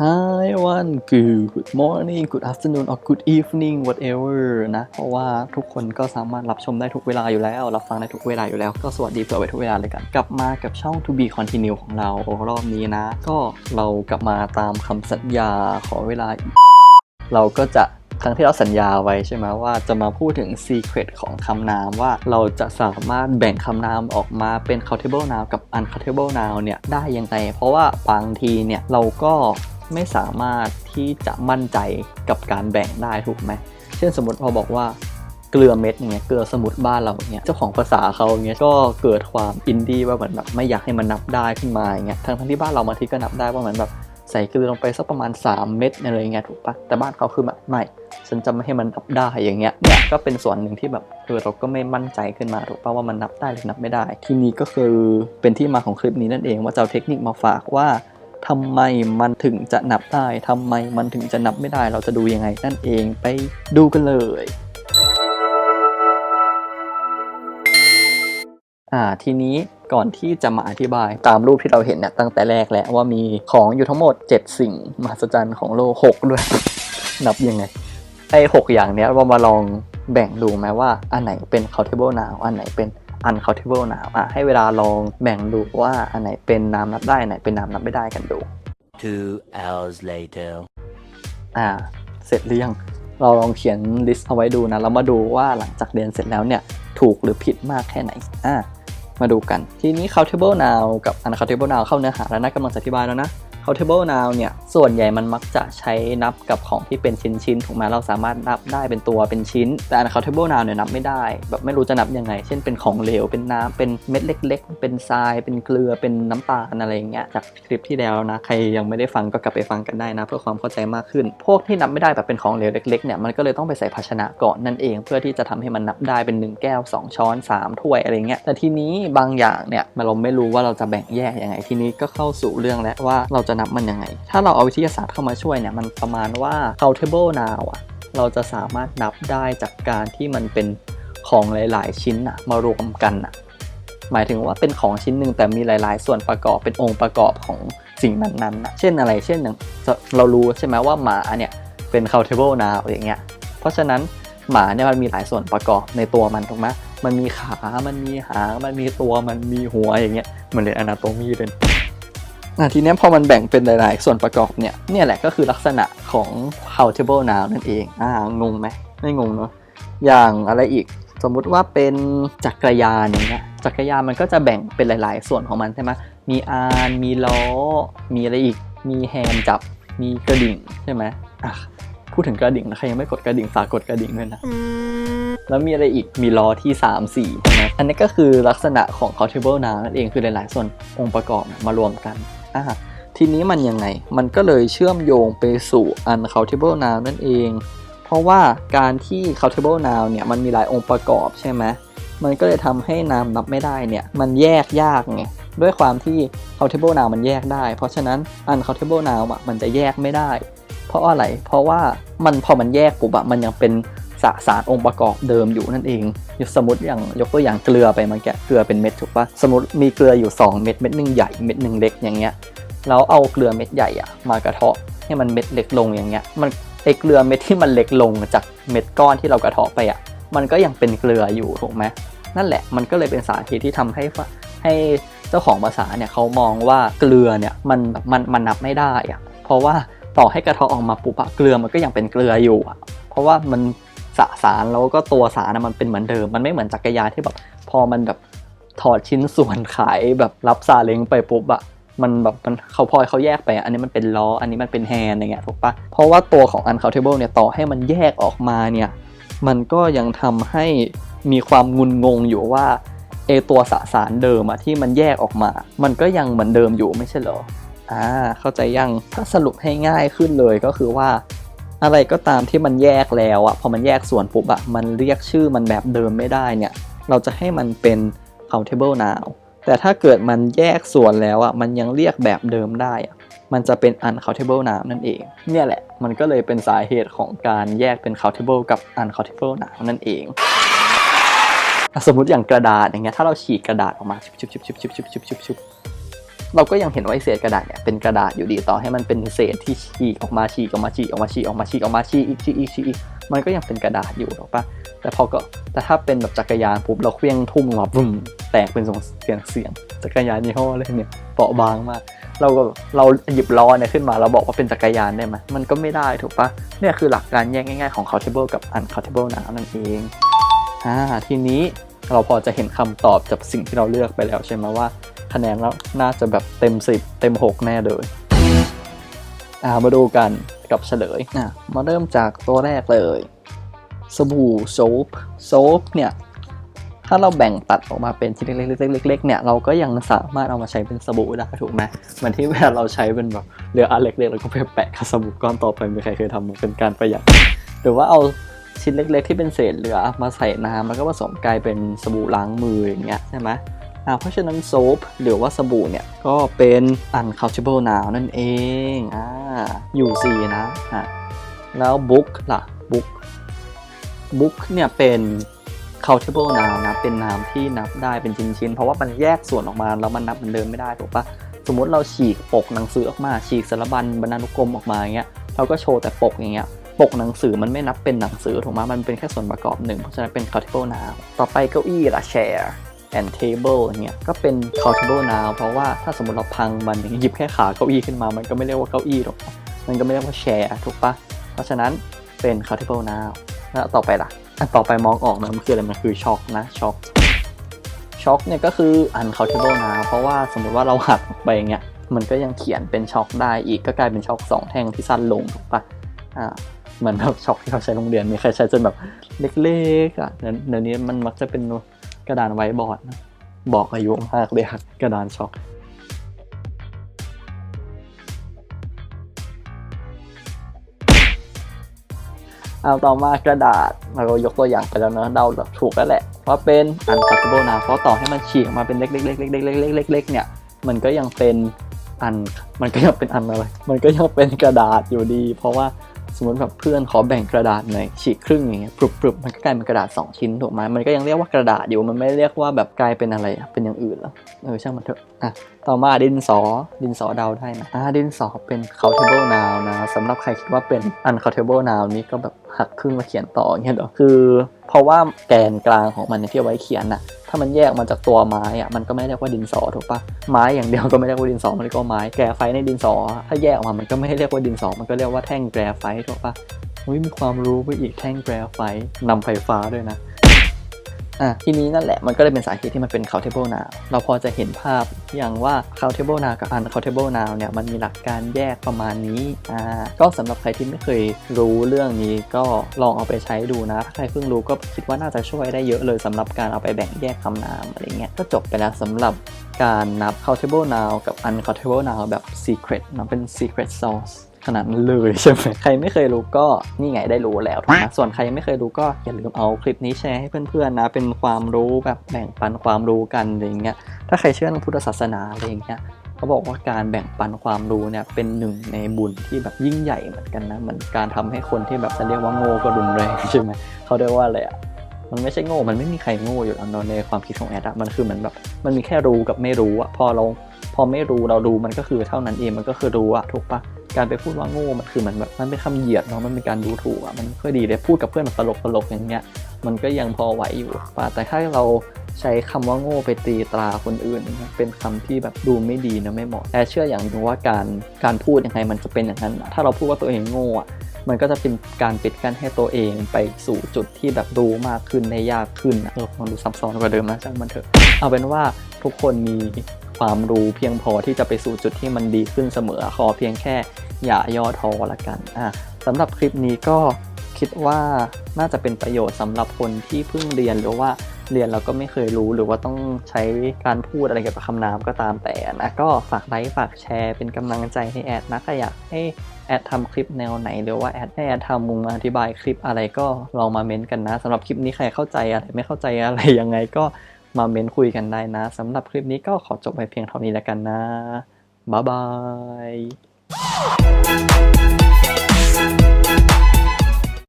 Hi one good morning good afternoon or good evening whatever นะ เพราะว่าทุกคนก็สามารถรับชมได้ทุกเวลาอยู่แล้ว รับฟังได้ทุกเวลาอยู่แล้ว ก็สวัสดีเผื่อไว้ทุกเวลาเลยกัน กลับมากับช่อง to be continue ของเรารอบนี้นะ ก็เรากลับมาตามคำสัญญาขอเวลา เราก็จะครั้งที่เราสัญญาไว้ใช่ไหมว่าจะมาพูดถึง secret ของคำนามว่าเราจะสามารถแบ่งคำนามออกมาเป็น countable noun กับ uncountable noun เนี่ยได้ยังไง เพราะว่าบางทีเนี่ยเราก็ ไม่สามารถที่จะมั่นใจกับการแบ่งได้ถูกไหม เช่นสมมติพอบอกว่าเกลือเม็ดอย่างเงี้ยเกลือสมุดบ้านเราอย่างเงี้ยเจ้าของภาษาเขาอย่างเงี้ยก็เกิดความอินดี้ว่าเหมือนแบบไม่อยากให้มันนับได้ขึ้นมาอย่างเงี้ยทั้งทั้งที่บ้านเราบางทีก็นับได้ว่าเหมือนแบบใส่เกลือลงไปสักประมาณ 3 เม็ดอะไรเงี้ยถูกปะแต่บ้านเขาคือแบบไม่ฉันจะไม่ให้มันนับได้อย่างเงี้ยเนี่ยก็เป็นส่วนหนึ่งที่แบบเออเราก็ไม่มั่นใจขึ้นมาถูกปะว่ามันนับได้หรือนับไม่ได้ ทีนี้ก็คือเป็นที่มาของคลิปนี้นั่นเองว่าจะเอาเทคนิคมาฝากว่า ทำไมมันถึงจะนับได้ทำไมมันถึงจะนับไม่ได้ เราจะดูยังไงนั่นเองไปดูกันเลยอ่าทีนี้ก่อนที่จะมาอธิบายตามรูปที่เราเห็นเนี่ยตั้งแต่แรกแล้วว่ามีของอยู่ทั้งหมด 7 สิ่งมหัศจรรย์ของโลก6ด้วย นับยังไงไอ้หกอย่างเนี้ยเรามาลองแบ่งดูไหมว่าอันไหนเป็น countable noun อันไหนเป็น uncountable noun อะให้เวลาลองแบ่งดูว่าอันไหนเป็นนามนับได้อันไหนเป็นนามนับไม่ได้กันดู Two hours later. อ่า เสร็จหรือยังเราลองเขียนลิสต์เอาไว้ดูนะแล้วมาดูว่าหลังจากเรียนเสร็จแล้วเนี่ย ถูกหรือผิดมากแค่ไหนอ่ามาดูกัน ทีนี้ countable noun กับ uncountable noun เข้าเนื้อหาแล้วนะกำลังจะอธิบายแล้วนะ countable noun เนี่ย ส่วนใหญ่มันมักจะใช้นับกับของที่เป็นชิ้นๆถูกไหมเราสามารถนับได้เป็นตัวเป็นชิ้น แต่ uncountable noun เนี่ยนับไม่ได้ แบบไม่รู้จะนับยังไง เช่นเป็นของเหลว เป็นน้ำเป็นเม็ดเล็ก ๆ เป็นทราย เป็นเกลือ เป็นน้ำตาลอะไรอย่างเงี้ย จากคลิปที่แล้วนะ ใครยังไม่ได้ฟังก็กลับไปฟังกันได้นะ เพื่อความเข้าใจมากขึ้น พวกที่นับไม่ได้แบบเป็นของเหลวเล็กๆ เนี่ย มันก็เลยต้องไปใส่ภาชนะก่อนนั่นเอง เพื่อที่จะทำให้มันนับได้เป็น 1 แก้ว 2 ช้อน 3 ถ้วยอะไรเงี้ย แต่ทีนี้บางอย่างเนี่ยเราไม่รู้ว่าเราจะแบ่งแยกยังไง ทีนี้ก็เข้าสู่เรื่องแล้วว่าเราจะนับมันยังไง ถ้าเราเอาวิทยาศาสตร์เข้ามาช่วยเนี่ย มันประมาณว่า countable noun อะเราจะสามารถนับได้จากการที่มันเป็นของหลาย ๆ ชิ้นอะมารวมกันอะหมายถึงว่าเป็นของชิ้นหนึ่งแต่มีหลาย ๆ ส่วนประกอบเป็นองค์ประกอบของสิ่งนั้นๆนะเช่นอะไร เช่นอย่างเรารู้ใช่ไหมว่าหมาเนี่ยเป็น countable noun อย่างเงี้ย เพราะฉะนั้นหมาเนี่ยมันมีหลายส่วนประกอบในตัวมันถูกไหมมันมีขา มันมีหาง มันมีตัว มันมีหัวอย่างเงี้ยเหมือนเรียน anatomy เลย อะทีเนี้ยพอมันแบ่งเป็นหลายๆ ส่วนประกอบเนี่ยเนี่ยแหละก็คือลักษณะของ countable noun นั่นเองอ่างงไหมไม่งงเนาะอย่างอะไรอีกสมมุติว่าเป็นจักรยานอย่างเงี้ยจักรยานมันก็จะแบ่งเป็นหลาย ๆ ส่วนของมันใช่ไหมมีอานมีล้อ มีอะไรอีก มีแฮนด์จับ มีกระดิ่งใช่ไหมอะพูดถึงกระดิ่งนะใครยังไม่กดกระดิ่งฝากกดกระดิ่งด้วยนะแล้วมีอะไรอีกมีล้อที่ 3 4ใช่ไหมอันนี้ก็คือลักษณะของ countable noun นั่นเองคือหลาย ๆ ส่วนองค์ประกอบมารวมกัน อะทีนี้มันยังไง มันก็เลยเชื่อมโยงไปสู่ uncountable noun นั่นเอง เพราะว่าการที่ countable noun เนี่ยมันมีหลายองค์ประกอบใช่ไหมมันก็เลยทำให้นามนับไม่ได้เนี่ยมันแยกยากไงด้วยความที่ countable noun มันแยกได้ เพราะฉะนั้น uncountable noun อะมันจะแยกไม่ได้ เพราะอะไร เพราะว่ามันพอมันแยกปุ๊บอะมันยังเป็น สสารองค์ประกอบเดิมอยู่นั่นเองสมมติอย่างยกตัวอย่างเกลือไปเมื่อกี้เกลือเป็นเม็ดถูกปะสมมติมีเกลืออยู่ 2 เม็ดเม็ดหนึ่งใหญ่เม็ดหนึ่งเล็กอย่างเงี้ยแล้วเอาเกลือเม็ดใหญ่อะมากระเทาะให้มันเม็ดเล็กลงอย่างเงี้ยมันไอเกลือเม็ดที่มันเล็กลงจากเม็ดก้อนที่เรากระเทาะไปอะมันก็ยังเป็นเกลืออยู่ถูกไหมนั่นแหละมันก็เลยเป็นสาเหตุที่ทำให้ให้เจ้าของภาษาเนี่ยเขามองว่าเกลือเนี่ยมันมันมันนับไม่ได้อะเพราะว่าต่อให้กระเทาะออกมาปุ๊บะเกลือมันก็ยังเป็นเกลืออยู่อะเพราะว่ามัน สสารแล้วก็ตัวสารมันเป็นเหมือนเดิม มันไม่เหมือนจักรยานที่แบบพอมันแบบถอดชิ้นส่วนขายแบบรับซาเล้งไปปุ๊บอะมันแบบมันเขาพลอยเขาแยกไป อันนี้มันเป็นล้อ อันนี้มันเป็นแฮนด์อย่างเงี้ยถูกปะเพราะว่าตัวของ uncountable เนี่ยต่อให้มันแยกออกมาเนี่ยมันก็ยังทำให้มีความงุนงงอยู่ว่าเอตัวสสารเดิมอะที่มันแยกออกมา มันก็ยังเหมือนเดิมอยู่ไม่ใช่เหรออ่าเข้าใจยังถ้าสรุปให้ง่ายขึ้นเลยก็คือว่า อะไรก็ตามที่มันแยกแล้วอะพอมันแยกส่วนปุ๊บอะมันเรียกชื่อมันแบบเดิมไม่ได้เนี่ย เราจะให้มันเป็น countable noun แต่ถ้าเกิดมันแยกส่วนแล้วอะมันยังเรียกแบบเดิมได้มันจะเป็น uncountable noun นั่นเอง เนี่ยแหละ มันก็เลยเป็นสาเหตุของการแยกเป็น countable กับ uncountable noun นั่นเองสมมติอย่างกระดาษอย่างเงี้ยถ้าเราฉีกกระดาษออกมาชุบชุบชุบชุบชุบชุบชุบ เราก็ยังเห็นว่าไอ้เศษกระดาษเนี่ยเป็นกระดาษอยู่ดีต่อให้มันเป็นเศษที่ฉีกออกมาฉีกออกมาฉีกออกมาฉีกออกมาฉีกออกมาฉีกอีกฉีกอีกฉีกอีกมันก็ยังเป็นกระดาษอยู่ถูกปะแต่พอก็แต่ถ้าเป็นแบบจักรยานปุ๊บเราเคลี้ยงทุ่มมาบุ้มแตกเป็นเสียงเสียงจักรยานยี่ห้ออะไรเนี่ยเปราะบางมาก เราก็เราหยิบล้อเนี่ยขึ้นมาเราบอกว่าเป็นจักรยานได้ไหมมันก็ไม่ได้ถูกปะเนี่ยคือหลักการแยกง่าย ๆของ countable กับ uncountable นะนั่นเองอ่าทีนี้ เราพอจะเห็นคำตอบจากสิ่งที่เราเลือกไปแล้วใช่ไหมว่า คะแนนแล้วน่าจะแบบเต็ม 10 เต็ม 6 แน่เลยอ่ามาดูกันกับเฉลยอะมาเริ่มจากตัวแรกเลยสบู่โซฟโซฟเนี่ยถ้าเราแบ่งตัดออกมาเป็นชิ้นเล็กๆเล็กๆเนี่ยเราก็ยังสามารถเอามาใช้เป็นสบู่ได้ถูกไหมเหมือนที่เวลาเราใช้เป็นแบบเรืออันเล็กๆแล้วก็ไปแปะกับสบู่ก้อนต่อไปมีใครเคยทำมั้ยเป็นการประหยัดหรือว่าเอา ชิ้นเล็ก ๆ ที่เป็นเศษเหลือมาใส่น้ำแล้วก็ผสมกลายเป็นสบู่ล้างมืออย่างเงี้ยใช่ไหมอ่าเพราะฉะนั้นโซฟหรือว่าสบู่เนี่ย ก็เป็น uncountable noun นั่นเองอ่าอยู่สี่นะอะแล้ว book ล่ะ book book เนี่ยเป็น countable noun นะ เป็นนามที่นับได้เป็นชิ้นๆ เพราะว่ามันแยกส่วนออกมา แล้วมันนับมือนเดิมไม่ได้ถูกปะสมมติเราฉีกปกหนังสือออกมา ฉีกสารบัญบรรณานุกรมออกมาอย่างเงี้ยเราก็โชว์แต่ปกอย่างเงี้ย ปกหนังสือมันไม่นับเป็นหนังสือถูกไหมมันเป็นแค่ส่วนประกอบหนึ่งเพราะฉะนั้นเป็น countable noun ต่อไปเก้าอี้ละ chair and table เงี้ยก็เป็น countable noun เพราะว่าถ้าสมมติเราพังมันอย่างเงี้ยหยิบแค่ขาเก้าอี้ขึ้นมา มันก็ไม่เรียกว่าเก้าอี้หรอก มันก็ไม่เรียกว่า chair ถูกปะเพราะฉะนั้นเป็น countable noun แล้วต่อไปล่ะอันต่อไปมองออกนะมันคืออะไรมันคือช็อคนะช็อคช็อคเนี่ยก็คือ uncountable นะเพราะว่าสมมติว่าเราหักออกไปอย่างเงี้ยมันก็ยังเขียนเป็นช็อคได้อีกก็กลายเป็นช็อคสองแท่งที่สั้นลงถูกปะอ่า เหมือนแบบช็อคที่เขาใช้โรงเรียนมีใครใช้จนแบบเล็กๆอะเดี๋ยวเดี๋ยนี้มันมักจะเป็นกระดานไว้บอร์ดนะบอกอายุมากเลยครับกระดานช็อคเอาต่อมากระดาษเรายกตัวอย่างไปแล้วเนอะเดาแบบถูกแล้วแหละว่าเป็น uncountable นะเพราะต่อให้มันฉีกออกมาเป็นเล็กๆๆๆๆๆๆๆเนี่ย มันก็ยังเป็นอันมันก็ยังเป็นอันอะไร มันก็ยังเป็นกระดาษอยู่ดี เพราะว่า สมมติแบบเพื่อนขอแบ่งกระดาษหน่อยฉีกครึ่งอย่างเงี้ยปรุบๆมันก็กลายเป็นกระดาษ 2 ชิ้นถูกไหมมันก็ยังเรียกว่ากระดาษอยู่มันไม่เรียกว่าแบบกลายเป็นอะไรเป็นอย่างอื่นแล้วเออช่างมันเถอะอะต่อมาดินสอดินสอเดาได้นะอ่าดินสอเป็น countable noun นะสำหรับใครคิดว่าเป็น uncountable noun นี้ก็แบบ หักครึ่งมาเขียนต่ออย่างเงี้ยเหรอคือเพราะว่าแกนกลางของมันเนี่ยที่เอาไว้เขียนน่ะถ้ามันแยกมาจากตัวไม้อะมันก็ไม่เรียกว่าดินสอถูกปะไม้อย่างเดียวก็ไม่เรียกว่าดินสอมันเรียกว่าไม้แกรไฟในดินสอ ถ้าแยกออกมามันก็ไม่ได้เรียกว่าดินสอ มันก็เรียกว่าแท่งแกรไฟถูกปะอุ้ยมีความรู้ไปอีกแท่งแกรไฟนำไฟฟ้าด้วยนะ อะทีนี้นั่นแหละมันก็เลยเป็นสาเหตุที่มันเป็น countable noun เราพอจะเห็นภาพอย่างว่า countable noun กับ uncountable noun เนี่ยมันมีหลักการแยกประมาณนี้อ่าก็สำหรับใครที่ไม่เคยรู้เรื่องนี้ก็ลองเอาไปใช้ดูนะ ถ้าใครเพิ่งรู้ก็คิดว่าน่าจะช่วยได้เยอะเลยสำหรับการเอาไปแบ่งแยกคำนามอะไรเงี้ยก็จบไปแล้วสำหรับการนับ countable noun กับ uncountable noun แบบ secret นะเป็น secret sauce ขนาดนั้นเลยใช่ไหมใครไม่เคยรู้ก็นี่ไงได้รู้แล้วถูกไหมส่วนใครยังไม่เคยรู้ก็อย่าลืมเอาคลิปนี้แชร์ให้เพื่อนๆนะ เป็นความรู้แบบแบ่งปันความรู้กันอะไรอย่างเงี้ยถ้าใครเชื่อในพุทธศาสนาอะไรอย่างเงี้ยเขาบอกว่าการแบ่งปันความรู้เนี่ยเป็นหนึ่งในบุญที่แบบยิ่งใหญ่เหมือนกันนะเหมือนการทำให้คนที่แบบจะเรียกว่าโง่ก็รุนแรงใช่ไหมเขาเรียกว่าอะไรอะมันไม่ใช่โง่ มันไม่มีใครโง่อยู่แล้วเนอะในความคิดของแอดอะมันคือเหมือนแบบ มันมีแค่รู้กับไม่รู้อะพอเรา พอไม่รู้เรารู้มันก็คือเท่านั้นเอง มันก็คือรู้อะถูกปะ การไปพูดว่าโง่มันคือเหมันแบบมันเป็นคำเหยียดเนาะมันเป็นการดูถูกอะมันไม่ค่อยดีเลยพูดกับเพื่อนแบบตลกตลกๆอย่างเงี้ยมันก็ยังพอไหวอยู่ป่ะแต่ถ้าเราใช้คำว่าโง่ไปตีตราคนอื่นเนี่ยเป็นคำที่แบบดูไม่ดีนะไม่เหมาะแต่เชื่ออย่างหนึงว่าการการพูดยังไงมันจะเป็นอย่างนั้นอะถ้าเราพูดว่าตัวเองโง่อะมันก็จะเป็นการปิดกั้นให้ตัวเองไปสู่จุดที่แบบรู้มากขึ้นได้ยากขึ้นอะเออมันดูซับซ้อนกว่าเดิมนะช่างมันเถอะเอาเป็นว่าทุกคนมี ความรู้เพียงพอที่จะไปสู่จุดที่มันดีขึ้นเสมอขอเพียงแค่อย่าย่อท้อละกันอะสำหรับคลิปนี้ก็คิดว่าน่าจะเป็นประโยชน์สำหรับคนที่เพิ่งเรียนหรือว่าเรียนแล้วก็ไม่เคยรู้หรือว่าต้องใช้การพูดอะไรเกี่ยวกับคำนามก็ตามแต่นะก็ฝากไลค์ฝากแชร์เป็นกำลังใจให้แอดนะถ้าอยากให้แอดทำคลิปแนวไหนหรือว่าแอดให้แอดทำมุมอธิบายคลิปอะไรก็ลองมาเม้นต์กันนะสำหรับคลิปนี้ใครเข้าใจอะไรไม่เข้าใจอะไรยังไงก็ มาเม้นต์คุยกันได้นะสำหรับคลิปนี้ก็ขอจบไปเพียงเท่านี้แล้วกันนะ บ๊ายบาย